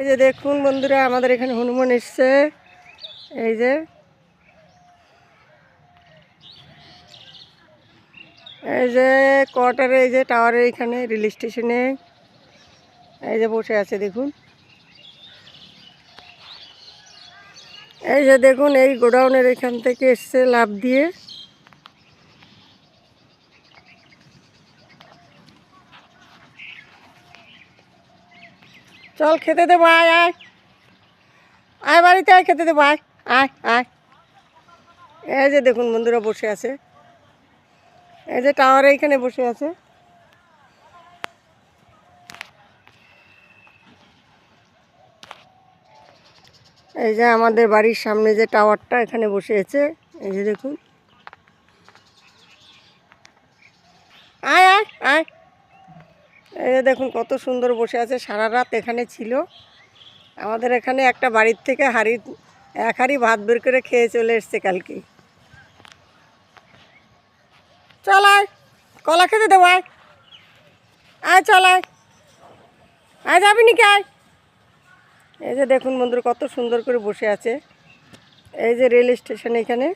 এই যে দেখুন বন্ধুরা, আমাদের এখানে হনুমান এসছে। এই যে। এই যে কোয়ার্টারে, এই যে টাওয়ারের এখানে, রেল স্টেশনে। এই যে বসে আছে, দেখুন। এই যে দেখুন, এই গোডাউনের এখান থেকে এসছে লাভ দিয়ে। চল খেতে দেবো আয় আয়। আয় বাড়িতে, আয় খেতে দেবো আয় আয় আয়। এই যে দেখুন বন্ধুরা বসে আছে। এই যে টাওয়ার এইখানে বসে আছে। এই যে আমাদের বাড়ির সামনে যে টাওয়ারটা এখানে বসে আছে, এই যে দেখুন আয় আয় আয় এই দেখুন কত সুন্দর বসে আছে, সারা রাত এখানে ছিল। আমাদের এখানে একটা বাড়ির থেকে হাড়ি, এক হাড়ি ভাত বের করে খেয়ে চলে এসছে কালকে। চল আয়, কলা খেতে দেবো, আয়। আয়, চল আয়। আয়, যাবি নাকি, আয়। এই যে দেখুন বন্ধুরা, কত সুন্দর করে বসে আছে। এই যে রেল স্টেশন এখানে।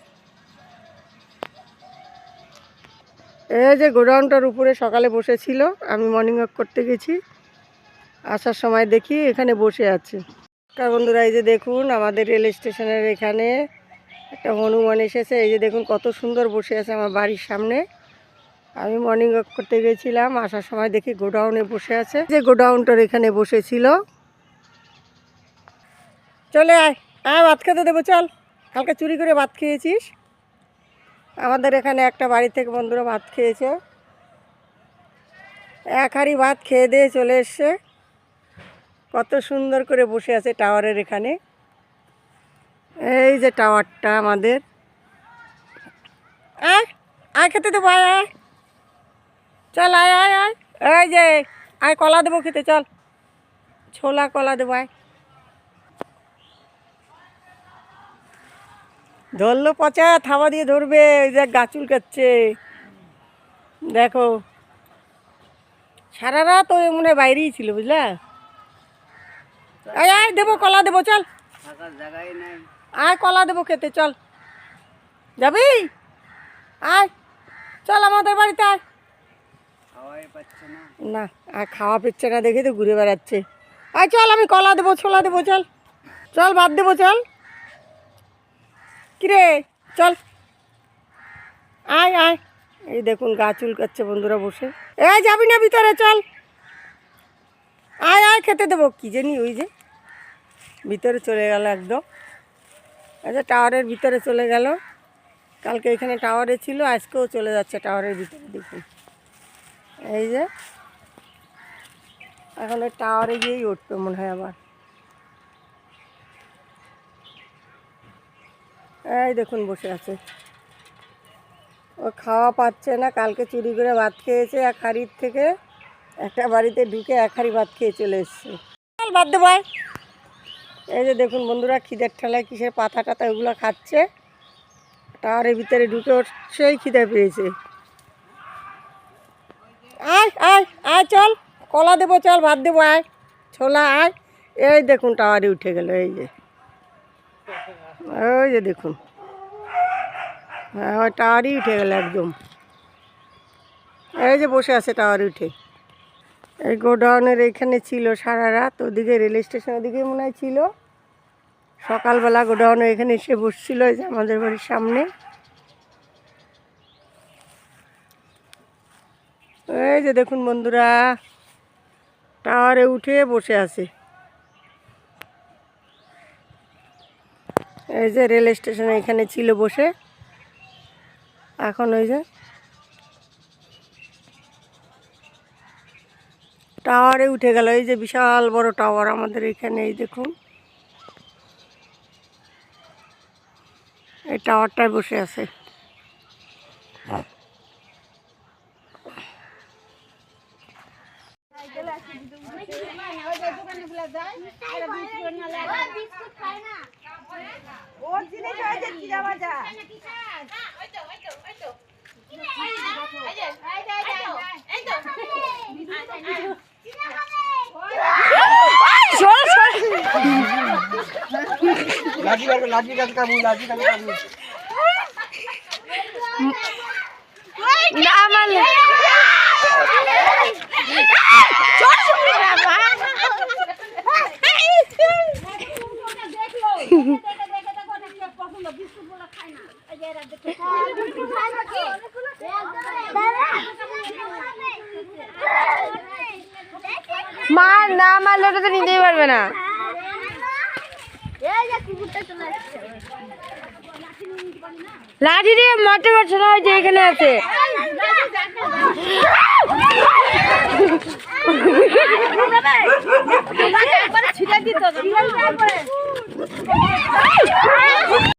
এই যে গোডাউনটার উপরে সকালে বসেছিল, আমি মর্নিং ওয়াক করতে গেছি। আসার সময় দেখি এখানে বসে আছে। নমস্কার বন্ধুরা, এই যে দেখুন আমাদের রেল স্টেশনের এখানে একটা হনুমান এসেছে। এই যে দেখুন কত সুন্দর বসে আছে আমার বাড়ির সামনে। আমি মর্নিং ওয়াক করতে গেছিলাম, আসার সময় দেখি গোডাউনে বসে আছে। যে গোডাউনটার এখানে বসেছিল। চলে আয় আয় ভাত খেতে দেবো, চল। কালকে চুরি করে ভাত খেয়েছিস? আমাদের এখানে একটা বাড়ি থেকে বন্ধুরা ভাত খেয়েছে। এক হাঁড়ি ভাত খেয়ে দিয়ে চলে এসছে। কত সুন্দর করে বসে আছে টাওয়ারের এখানে। এই যে টাওয়ারটা আমাদের। আয় আয় খেতে দেবো, আয় আয়। চল, আয় আয় আয়। এই যে, আয়, কলা দেবো খেতে, চল। ছোলা কলা দেবো, আয়। ধরলো পচা থাবা দিয়ে ধরবে ওই দেখ গাছুল কাচ্ছে দেখো সারা রাত ওই মনে বাইরেই ছিল বুঝলা? আয় আয় দেবো কলা দেবো চল। আয় কলা দেবো খেতে চল। যাবি? আয় চল আমাদের বাড়িতে আয়। না। না আর খাওয়া পেচ্ছে না দেখে তো ঘুরে বেড়াচ্ছে। আয় চল আমি কলা দেবো ছোলা দেবো চল। চল ভাত দেবো চল। কিরে, চল। আয় আয়। এই দেখুন, গা চুলকাচ্ছে বন্ধুরা বসে। এই যাবি না ভিতরে, চল। আয় আয়, খেতে দেবো। কি জানি ওই যে, ভিতরে চলে গেল একদম। আচ্ছা টাওয়ারের ভিতরে চলে গেল। কালকে এখানে টাওয়ারে ছিল, আজকেও চলে যাচ্ছে টাওয়ারের ভিতরে, দেখুন। এই যে, এখন টাওয়ারে গিয়েই উঠবে মনে হয় আবার। এই দেখুন বসে আছে। ও খাওয়া পাচ্ছে না, কালকে চুরি করে ভাত খেয়েছে এক হাড়ির থেকে। একটা বাড়িতে ঢুকে এক হাড়ি ভাত খেয়ে চলে এসছে। দেবো, আয়। এই যে দেখুন বন্ধুরা, খিদের ঠেলায় কিসের পাতা টাতা ওগুলো খাচ্ছে। টাওয়ারের ভিতরে ঢুকে সেই খিদে পেয়েছে। আয় আয় আয়, চল। কলা দেবো, চল, ভাত দেবো, আয়। ছোলা, আয়। এই দেখুন টাওয়ারে উঠে গেল, এই যে। ওই যে দেখুন। হ্যাঁ টাওয়ারই উঠে গেল একদম। এই যে বসে আছে টাওয়ারে উঠে। এই গোডাউনের এইখানে ছিল সারা রাত, ওদিকে রেল স্টেশন ওদিকে মনে হয় ছিল। সকালবেলা গোডাউনের এখানে এসে বসছিল এই যে আমাদের বাড়ির সামনে। এই যে দেখুন বন্ধুরা, টাওয়ারে উঠে বসে আছে। এই যে রেল স্টেশনে এখানে ছিল বসে। এখন ওই যে টাওয়ারে উঠে গেল। এই যে বিশাল বড় টাওয়ার আমাদের এখানে, এই দেখুন। এই টাওয়ারটায় বসে আছে। দোকানে গুলা যায় এরা বিস্কুট না লাগে বিস্কুট খায় না। ওর জিনিস হয়েছে চিরা ভাজা। লাগি লাগবে লাগি লাগবে কামু লাগি লাগবে কামু না আমার মারলে ওটা তো নিতেই পারবে না। লাঠি দিয়ে মারতে পারছে না যে এখানে আছে। ছিটা দিত